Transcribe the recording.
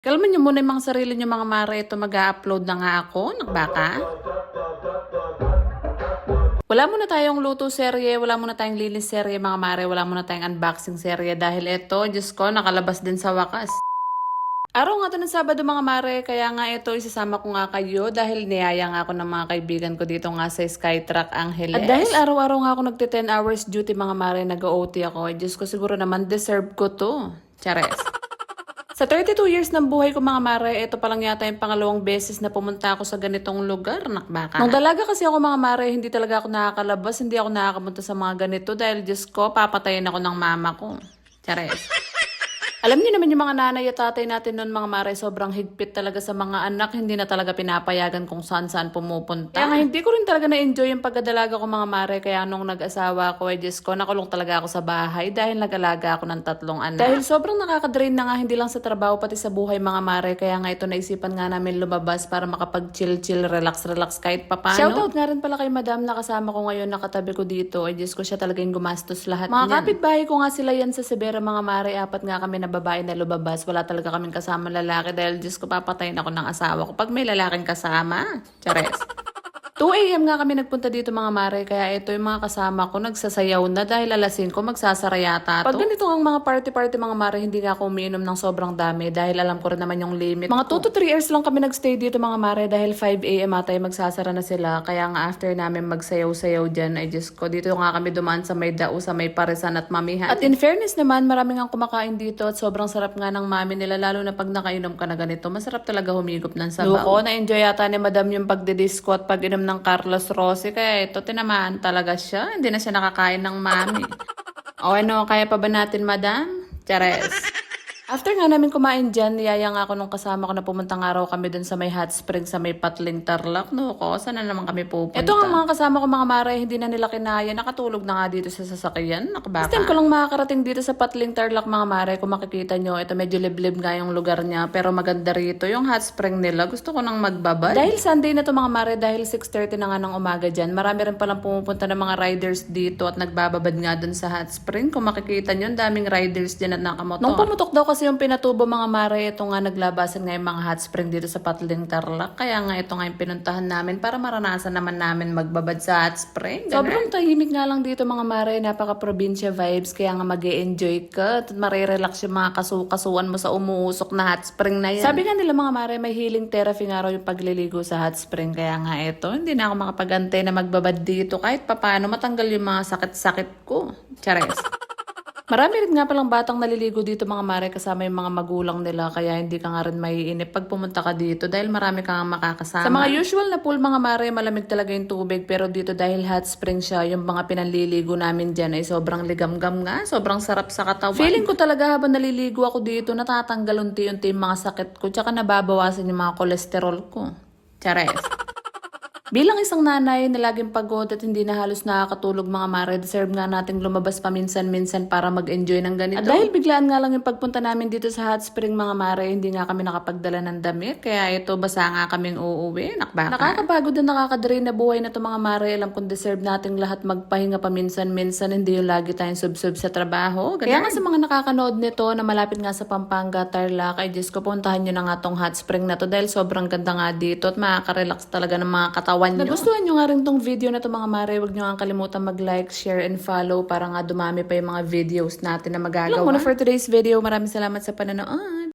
Kalman niyo muna yung mga sarili niyo mga mare. Ito mag-upload na nga ako. Nagbaka. Wala muna tayong luto serye, wala muna tayong linis serye mga mare, wala muna tayong unboxing serye dahil ito, Diyos ko, nakalabas din sa wakas. Araw nga to ng Sabado mga mare, kaya nga ito isasama ko nga kayo dahil niyaya nga ako ng mga kaibigan ko dito nga sa Skytrack Angeles. At dahil araw-araw nga ako nagte 10 hours duty mga mare, nag-OT ako, Diyos ko siguro naman deserve ko to. Chares. Sa 32 years ng buhay ko mga mare, ito pa lang yata yung pangalawang beses na pumunta ako sa ganitong lugar, nakbaka. Nung dalaga kasi ako mga mare, hindi talaga ako nakakalabas, hindi ako nakakapunta sa mga ganito dahil Diyos ko, papatayin ako ng mama ko. Chares. Alam niyo naman yung mga nanay at tatay natin noon mga mare, sobrang higpit talaga sa mga anak, hindi na talaga pinapayagan kung saan saan pumupunta. Kaya nga hindi ko rin talaga na-enjoy yung pagdadalaga ko mga mare, kaya nung nag-asawa ko, ay Diyos ko, nakulong talaga ako sa bahay dahil nag-alaga ako ng tatlong anak. Dahil sobrang nakaka-drain na nga, hindi lang sa trabaho, pati sa buhay mga mare, kaya nga ito naisipan nga namin lumabas para makapag-chill-chill, relax-relax kahit papano. Shoutout nga rin pala kay madam na kasama ko ngayon, nakatabi ko dito, ay Diyos ko, siya talaga yung gumastos lahat Mga kapitbahay ko nga sila yan sa Severa mga mare, apat nga kami na babae na lumabas. Wala talaga kaming kasama lalaki dahil Diyos ko papatayin ako ng asawa ko pag may lalaking kasama. Chares. 2 a.m. nga kami nagpunta dito mga mare, kaya ito yung mga kasama ko nagsasayaw na dahil alasin ko magsasara yata to. Pag ganito ang mga party-party mga mare, hindi nga ako umiinom ng sobrang dami dahil alam ko rin naman yung limit Mga 2 to 3 hours lang kami nagstay dito mga mare dahil 5 a.m. ata ay magsasara na sila. Kaya nga after namin magsayaw-sayaw dyan, ay Diyos ko, dito nga kami dumaan sa may dao, sa may parisan at mamihan. At in fairness naman, marami nga kumakain dito at sobrang sarap nga ng mami nila, lalo na pag nakainom ka na ganito. Masarap talaga humigop ng sabaw. Luko, na-enjoy yata ni madam yung pagdidisco at pag-inom ng Carlos Rossi. Kaya ito, tinamaan talaga siya. Hindi na siya nakakain ng mami. o ano, kaya pa ba natin, madam? Chares. After nga namin kumain dyan, niyaya nga ako nung kasama ko na pumunta nga raw kami dun sa may hot spring sa may Patling Tarlac. No, ko, saan na naman kami pupunta? Ito nga mga kasama ko mga mare, hindi na nila kinaya. Nakatulog na nga dito sa sasakyan. Nakabaka. Time ko lang makakarating dito sa Patling Tarlac mga mare. Kung makikita nyo, ito medyo liblib nga yung lugar niya. Pero maganda rito yung hot spring nila. Gusto ko nang magbabad. Dahil Sunday na to mga mare, dahil 6.30 na nga ng umaga dyan, marami rin palang pumupunta ng mga riders dito at nagbababad nga dun sa hot spring. Kung makikita nyo, daming riders dyan at nakamotor. Nung pumutok daw kasi yung pinatubo mga mare, ito nga naglabasan nga yung mga hot spring dito sa Patling Tarlac. Kaya nga ito nga yung pinuntahan namin para maranasan naman namin magbabad sa hot spring. Ganun. Sobrang tahimik nga lang dito mga mare, napaka-probinsya vibes. Kaya nga mag enjoy ka at marirelax yung mga kasu-kasuan mo sa umuusok na hot spring na yan. Sabi nga nila mga mare, may healing therapy nga raw yung pagliligo sa hot spring. Kaya nga ito, hindi na ako makapagantay na magbabad dito kahit papano matanggal yung mga sakit-sakit ko. Chares. Marami rin nga palang batang naliligo dito mga mare kasama yung mga magulang nila kaya hindi ka nga rin maiinip pag pumunta ka dito dahil marami kang makakasama. Sa mga usual na pool mga mare malamig talaga yung tubig pero dito dahil hot spring siya yung mga pinanliligo namin dyan ay sobrang ligamgam nga, sobrang sarap sa katawan. Feeling ko talaga habang naliligo ako dito natatanggal unti-unti yung mga sakit ko tsaka nababawasan yung mga kolesterol ko. Chares. Bilang isang nanay na laging pagod at hindi na halos nakakatulog mga mare, deserve nga nating lumabas paminsan-minsan para mag-enjoy ng ganito. At dahil biglaan nga lang yung pagpunta namin dito sa hot spring mga mare, hindi nga kami nakapagdala ng damit. Kaya ito, basa nga kaming uuwi. Nakbaka. Nakakapagod na nakakadrain na buhay na to mga mare. Alam kong deserve nating lahat magpahinga paminsan-minsan. Hindi yung lagi tayong sub-sub sa trabaho. Ganun. Kaya nga sa mga nakakanood nito na malapit nga sa Pampanga, Tarlac, ay Diyos ko, puntahan nyo na nga tong hot spring na to dahil sobrang ganda nga dito at makaka-relax talaga ng mga katawan nyo. Nagustuhan nyo nga rin tong video na to mga mare, huwag nyo nga kalimutan mag-like, share, and follow para nga dumami pa yung mga videos natin na magagawa. Lang muna for today's video. Maraming salamat sa panonood.